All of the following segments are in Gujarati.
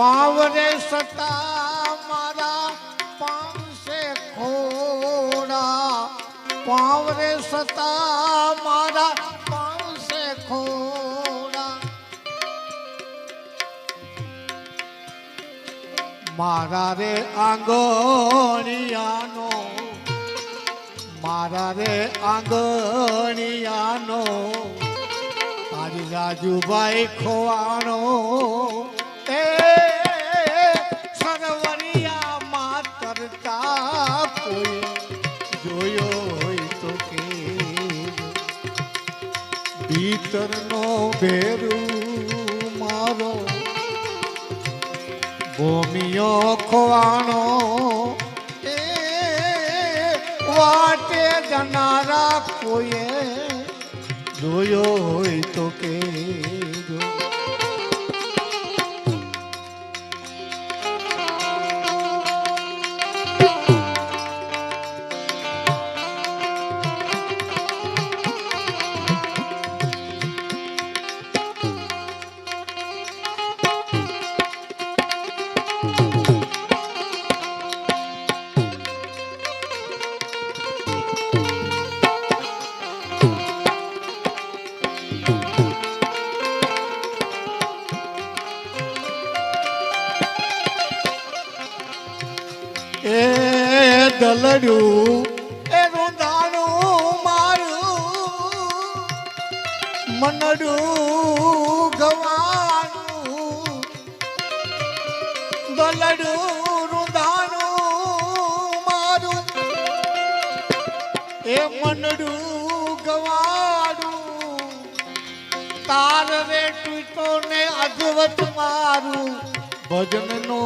પાવરે સતા મારા પાંચે ખોડા. પાવરે સતા મારા પાંચે ખોડા. મારા રે આંગણિયાનો, મારા રે આંગણિયાનો, તારી રાજુભાઈ ખોવાણો જોયો હોય તો કે ભીતરનો ભેરું મારો ભૂમિયો ખોવાણો વાટે જનારા કોઈએ જોયો હોય તો કે દલડ્યું એ દાણું મારું મનડું ગવાનું દલડ્યું રૂંધાણું મારું એ મનડું ગવાનું તાર રે તૂટો ને મારું ભજન નો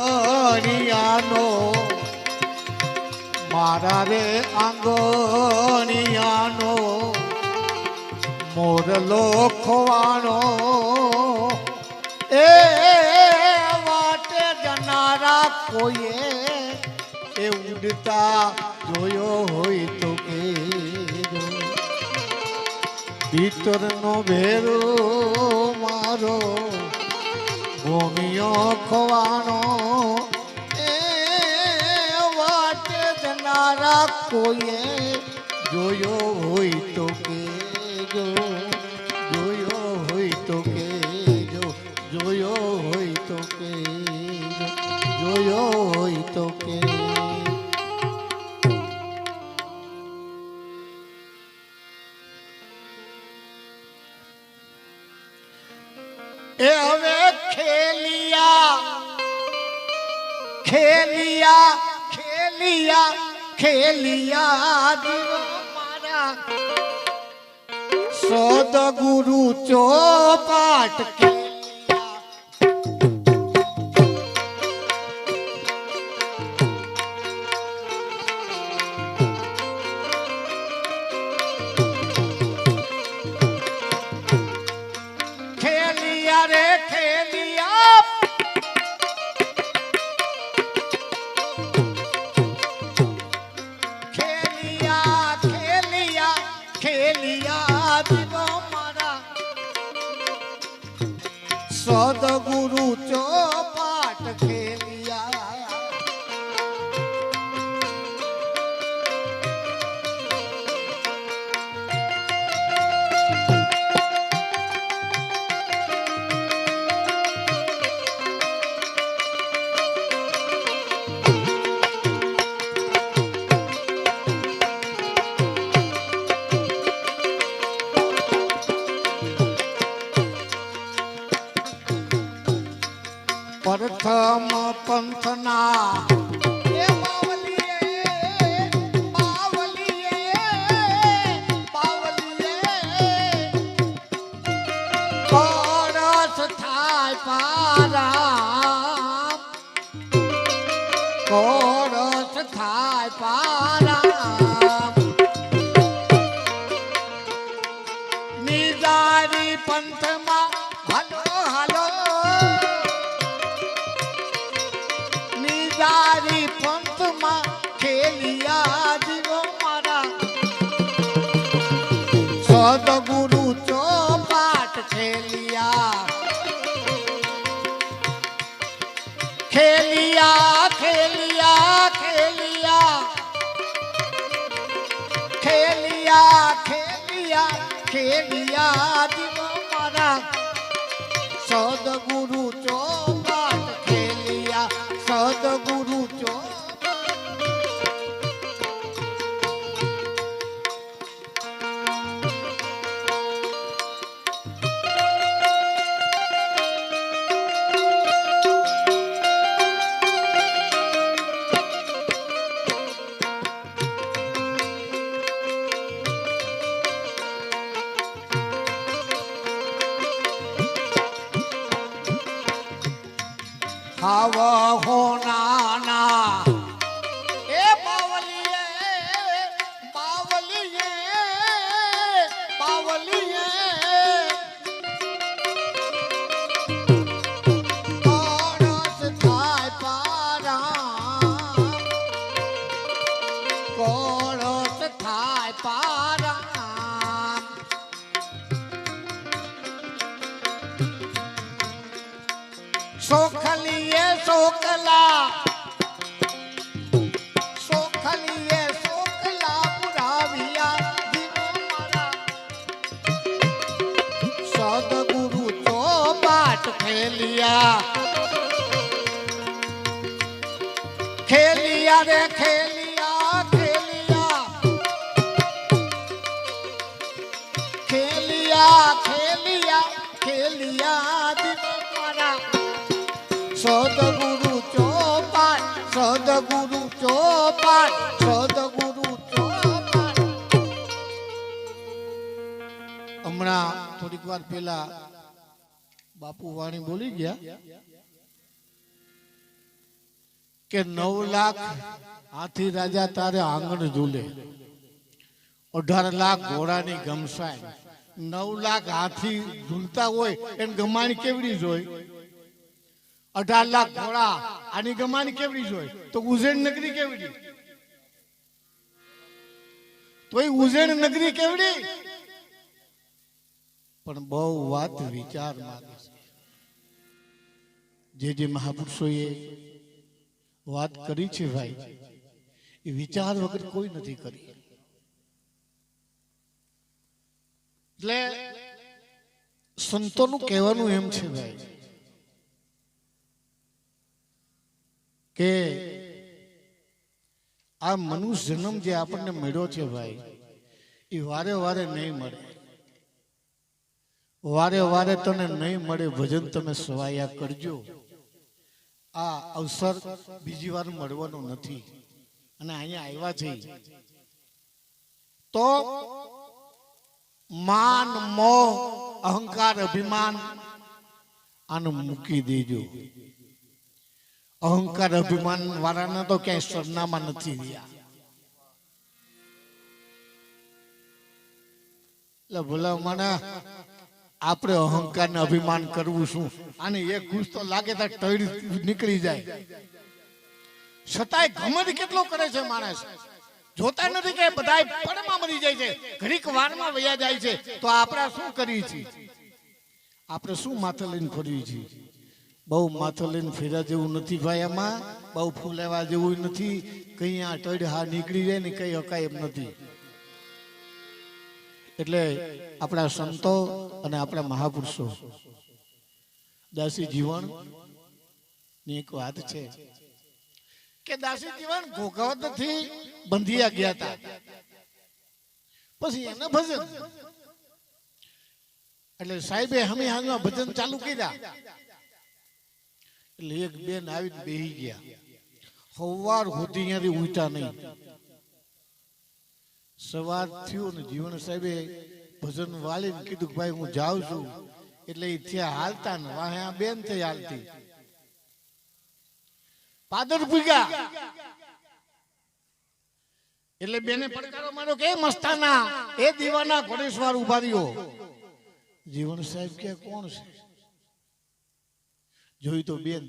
આંગણિયાનો મારા રે આંગણિયાનો મોરલો ખોવાનો એ વાટે જનારા કોઈએ એ ઉડતા જોયો હોય તો કે ભીતરનો ભેરો મારો. ભૂમિયો ખોવાનો. એ વાટે જનારા કોઈએ જોયો હોય તો કેજો. જોયો ખેલિયા દીવો મારા. સદ ગુરુ ચોપાટ પ્રથમ પંથના. કોરસ થાય પારામ ખેલિયા ખેલિયા ખેલિયા ખેલિયા ખેલિયા ખેલિયા हवा होना ખેલિયા ખેલિયા રે ખેલિયા ખેલિયા ખેલિયા ખેલિયા ખેલિયા મારા સદગુરુ ચોપાલ સદગુરુ ચોપાલ સદગુરુ ચોપાલ હમણાં થોડીક વાર પહેલા બાપુ વાણી બોલી ગયા કે નવ લાખ હાથી રાજા તારે આંગણ ઝૂલે. અઢાર લાખ ઘોડાની ગમસાય. નવ લાખ હાથી ઝૂલતા હોય એને ગમાણી કેવડી જોઈ અઢાર લાખ ઘોડા આની ગમાની કેવડી જોઈ તો ઉજ્જૈન નગરી કેવડી? તો એ ઉજ્જૈન નગરી કેવડી? પણ બહુ વાત વિચાર માંગે છે. જે જે મહાપુરુષોએ વાત કરી છે ભાઈ, એ વિચાર વગર કોઈ નથી કરી એટલે સંતોનું કહેવાનું એમ છે ભાઈ, કે આ મનુષ્ય જન્મ જે આપણને મળ્યો છે ભાઈ, એ વારે વારે નહીં મળે. વારે વારે તને નહીં મળે, ભજન તમે સવાયા કરજો. આ અવસર બીજી વાર મળવાનો નથી. અને અહીંયા આવ્યા છે. તો માન, મોહ, અહંકાર, અભિમાન આને મૂકી દેજો. અહંકાર, અભિમાન વાળાને તો ક્યાંય સરનામા નથી રહ્યા. એટલે ભૂલા મને આપણે અહંકાર ને અભિમાન કરવું શું? અને એક ખુશ તો લાગે તો ટળી નીકળી જાય. છતાંય ઘમંડ કેટલો કરે છે માણસ? જોતા નથી કે બધા પડમાં મરી જાય છે. ઘડીક વારમાં વયા જાય છે. તો આપણે શું કરીએ છીએ? આપણે શું માથે લઈને ફરીએ છીએ? બહુ માથે લઈને ફેર્યા જેવું નથી ભાઈ આમાં. બહુ ફૂલેવા જેવું નથી. કઈ આ ટડ હા નીકળી જાય ને કઈ હકાય એમ નથી. એટલે આપણા સંતો અને આપણા મહાપુરુષો. દાસી જીવનની એક વાત છે કે દાસી જીવન ભોગવતથી બંધિયા ગયા હતા પછી એને ભજન. એટલે સાહેબે હમી હાલમાં ભજન ચાલુ કર્યા. એટલે એક બેન આવીને બેહી ગયા. સવાર સુધી અહીંયાથી ઉઠા નહીં. સવાર થયું ને જીવન સાહેબે ભજન વાળીને કીધું ભાઈ, હું જાઉં છું. એટલે ત્યાં હાલતા ને વાહે આ બેન થઈ હાલતી. પાદર ભૂગ્યા. એટલે બેને પડકારો માર્યો કે મસ્તાના, એ દીવાના ઘોડેશ્વર ઊભા રહ્યો. જીવન સાહેબ કે, કોણ છે? જોઈ તો બેન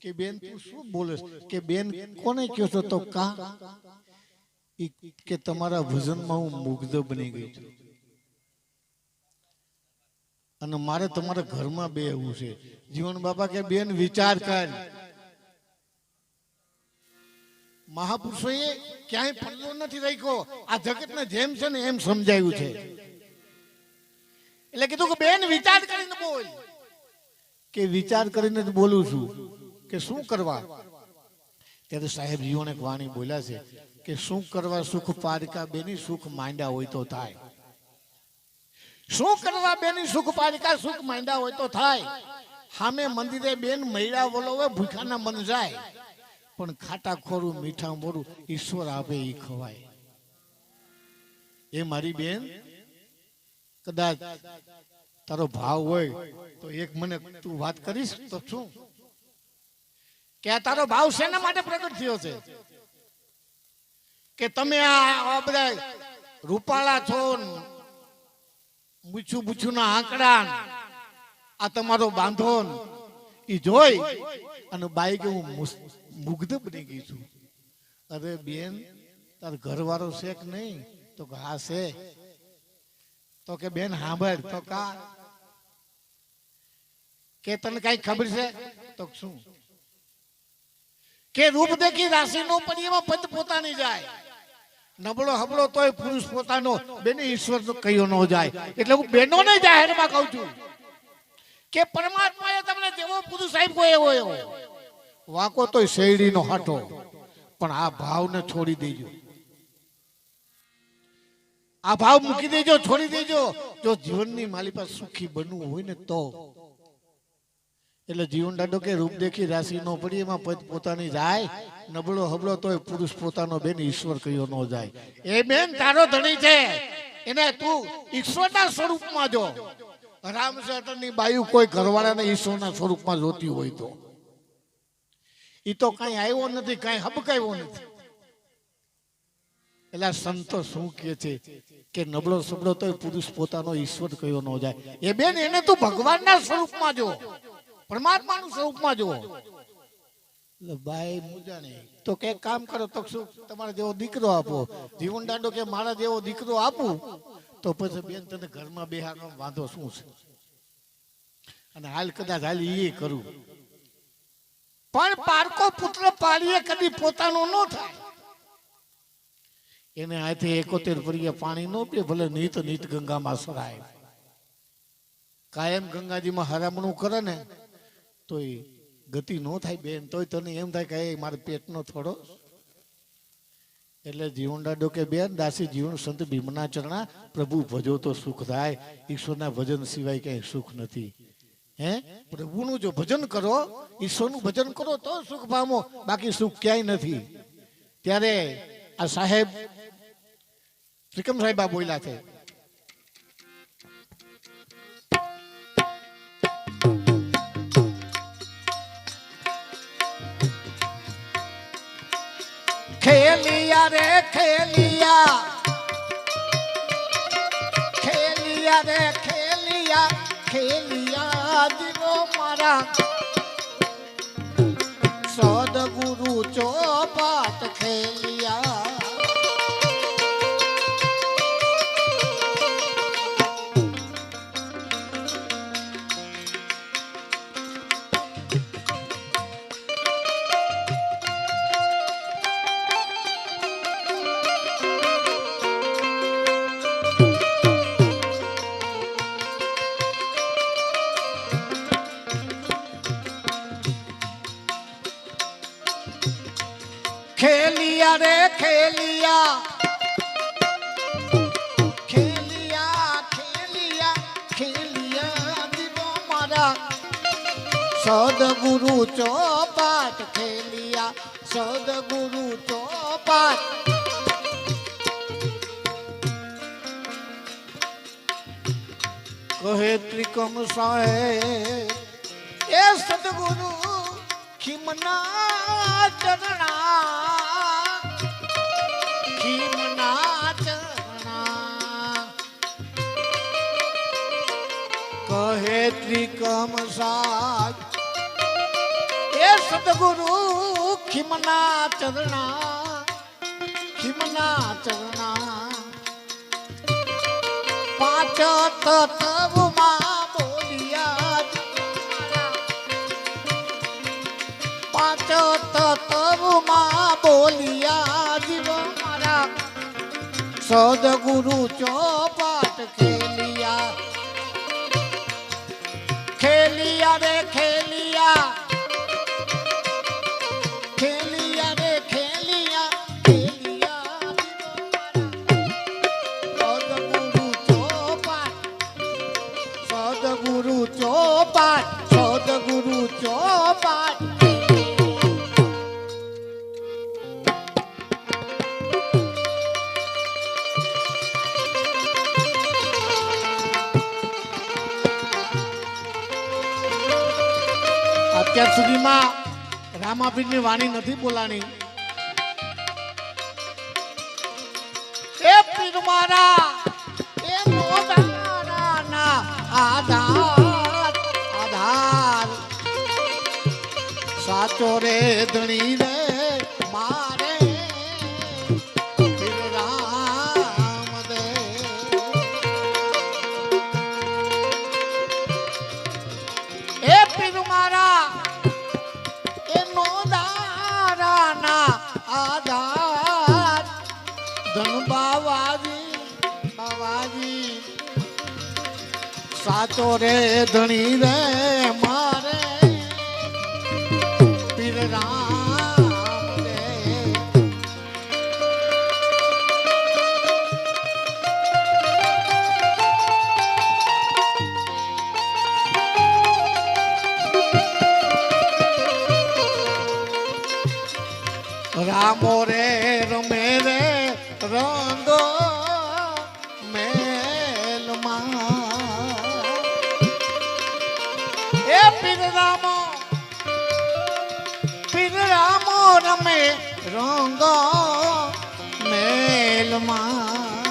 કે, બેન, તું શું બોલે કે બેન કોને કહો છો? તો કા કે તમારા ભજનમાં હું મુગ્ધ બની ગઈ છું. અને મારે તમારા ઘરમાં બે એવું છે. જીવન બાપા કે બેન, વિચાર કર. મહાપુરુષોએ ક્યાંય પલ્લો નથી રાખ્યો. આ જગતને જેમ છે ને એમ સમજાયું છે. એટલે કીધું કે બેન, વિચાર કરીને બોલ. કે વિચાર કરીને જ બોલું છું કે શું કરવા? ત્યારે સાહેબ જીવન વાણી બોલ્યા છે. કે શું કરવા સુખ પારિકા બેની સુખ માંડ્યા હોય તો થાય? શું કરવા બેની સુખ પારિકા સુખ માંડ્યા હોય તો થાય? સામે મંદિરે બેન મહિલા વલોવે, ભૂખાના મન જાય. પણ ખાટા ખોરું મીઠા મોરું ઈશ્વર આપે એ ખવાય. એ મારી બેન, કદાચ તારો ભાવ હોય તો એક મને તું વાત કરીશ તો શું? કે તારો ભાવ શેના માટે પ્રગટ થયો છે? કે તમે આ બધા રૂપાળા છો મૂછું મૂછું ના. આંકડા આ તમારો બાંધો એ જોઈ અને બાઈક હું મુગ્ધ બની ગઈ છું. અરે બેન, તાર ઘરવાળો છે કે નહીં? તો હા છે. તો કે બેન સાંભળ તો કા? કે તને કઈ ખબર છે? તો શું? કે રૂપ દેખી રાશિ નો પણ એમાં પદ પોતાની જાય. નબળો હબળો તોય પુરુષ પોતાનો બેને ઈશ્વર તો કયો ન જાય. એટલે હું બેનો ને જાહેરમાં કહું છું કે પરમાત્માએ તમને જેવો પુરુષ આપ્યો એવો એવો. વાકો તોય શેરડીનો હાટો, પણ આ ભાવને છોડી દેજો. આ ભાવ મૂકી દેજો, છોડી દેજો. જો જીવનની માલી પાસે સુખી બનવું હોય ને તો એટલે જીવન દાડો કે રૂપ દેખી રાશિ નો પડી, એમાં પોતાની જાય, નબળો હબળો તોય પુરુષ પોતાનો બેન ઈશ્વર કયો ન જાય. એ બેન તારો ધણી છે. એને તું ઈશ્વરના સ્વરૂપમાં જો. રામચંદ્રની બાયુ કોઈ ઘરવાળાને ઈશ્વરના સ્વરૂપમાં જોતી હોય તો. એ તો કઈ આવ્યો નથી, કઈ હબકાયો નથી. એટલે સંતો શું કે છે કે નબળો સબળો તો પુરુષ પોતાનો ઈશ્વર કયો ન જાય. એ બેન એને તું ભગવાનના સ્વરૂપમાં જો. પરમાત્માનું સ્વરૂપમાં જો એટલે બાઈ મુજાણી તો કે કામ કરો તો શું તમારે જેવો દીકરો આપો? જીવન દાંડો કે મારા જેવો દીકરો આપું? તો પછી બેન તને ઘરમાં બેહાડવાનો વાંધો શું છે? અને હાલ કદાચ હાલ એ કરું. પણ પારકો પુત્ર પાળીએ કદી પોતાનો ન થાય. એને આથી એકોતેર પરીએ પાણી ન પીએ ભલે નીત નીત ગંગામાં સરાય. કાયમ ગંગાજીમાં હરામણું કરે ને તો એ ગતિ ન થાય બેન, તોય તને એમ થાય કે મારે પેટનો થોડો. એટલે જીવન દાડો કે, બેન, દાસી જીવન સંત ભીમના ચરણા, પ્રભુ ભજો તો સુખ થાય. ઈશ્વરના ભજન સિવાય ક્યાંય સુખ નથી. હે? પ્રભુનું જો ભજન કરો, ઈશ્વરનું ભજન કરો, તો સુખ પામો. બાકી સુખ ક્યાંય નથી. ત્યારે આ સાહેબ ત્રિકમ સાહેબ આ બોલ્યા છે. ખેલિયા રે ખેલિયા ખેલિયા રે ખેલિયા ખેલિયા જીવો મારા સદગુરુ ચોપાટ ખેલિયા સદગુરુ ચોપાટ ખેલિયા સદગુરુ ચોપાટ. કહે ત્રિકમ સાહેબ, એ સદગુરુ ખીમના ચરણા ખીમના ચરણા. કહે ત્રિકમ સાહેબ એ સદગુરુ ખીમના ચરણા ખીમના ચરણા. પાંચ તત્વમાં બોલિયા પાંચ તત્વમાં બોલિયા જીવ મારા. સદગુરુ ચોપાટ ખેલિયા. ખેલિયા રે ખેલિયા. રામાપીરની વાણી નથી બોલાણી. એ પીર મારા એ આધાર આધાર. સાચો રે ધણી ધણી રે મારે. પીર રામ રે. રામો રે રમે રે રંગો રમે રંગો મેલમાં.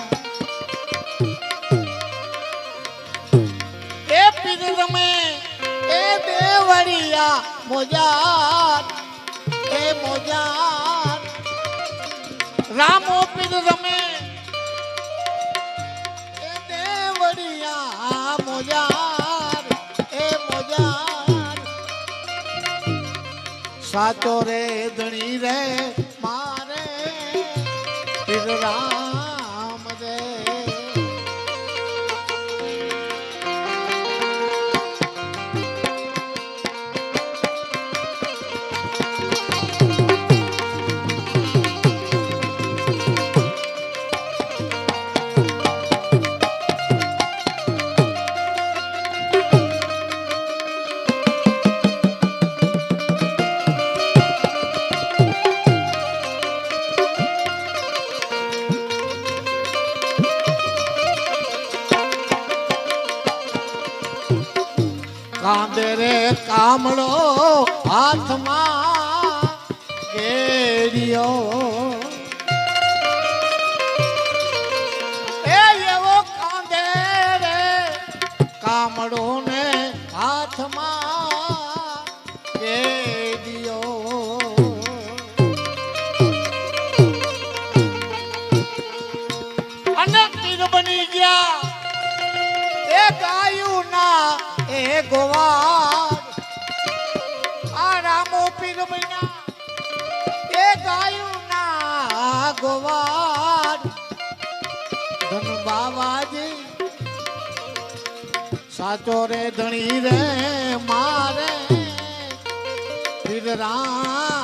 એ પીર મે એ દેવળિયા મોજાર એ મોજાર. રામો પીર રમે સાચો રે ધણી રે મારે રામ કામળો હાથમાં કેડિયો સાચો રે ધણી રે મારે. રામ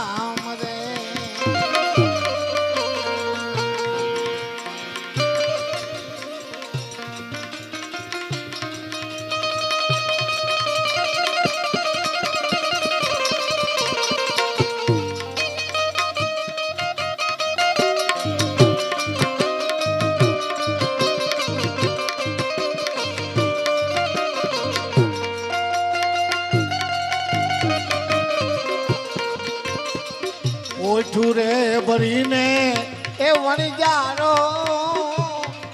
ભરીને એ વણજારો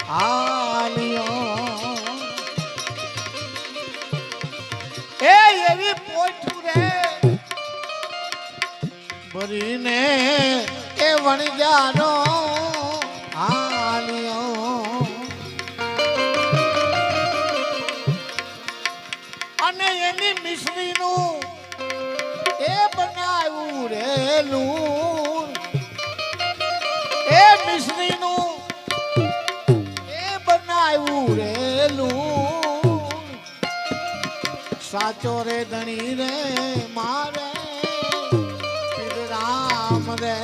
આલિયો. એ એવી પોઠુરે ભરીને એ વણજારો આલિયો. અને એની મિશ્રીનું એ બનાવ્યું રેલું. બનાવ્યું રેલું સાચો રે ધણી રે મારે. રામ રે.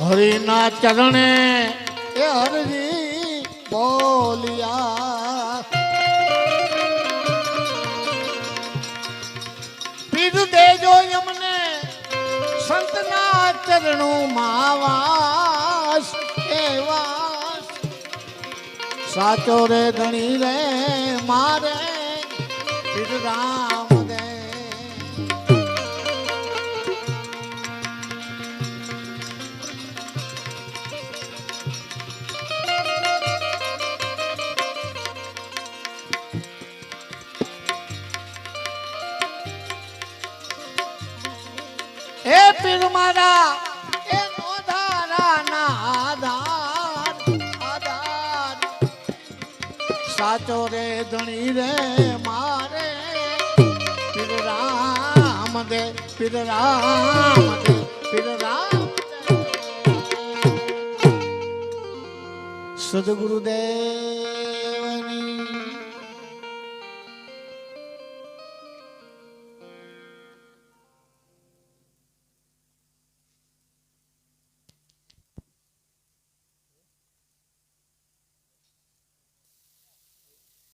હરિના ચરણે એ હરજી બોલિયા પીર દેજો યમને સંતના ચરણો માવાસ એ વાસ સાચો રે ધણી રે મારે પીર રામ મારા. એ નોધારા ના આધાર આધાર સાચો રે ધણી રે મારે. પીર રામ દે, પીર રામ દે, પીર રામ દે. સદગુરુદેવની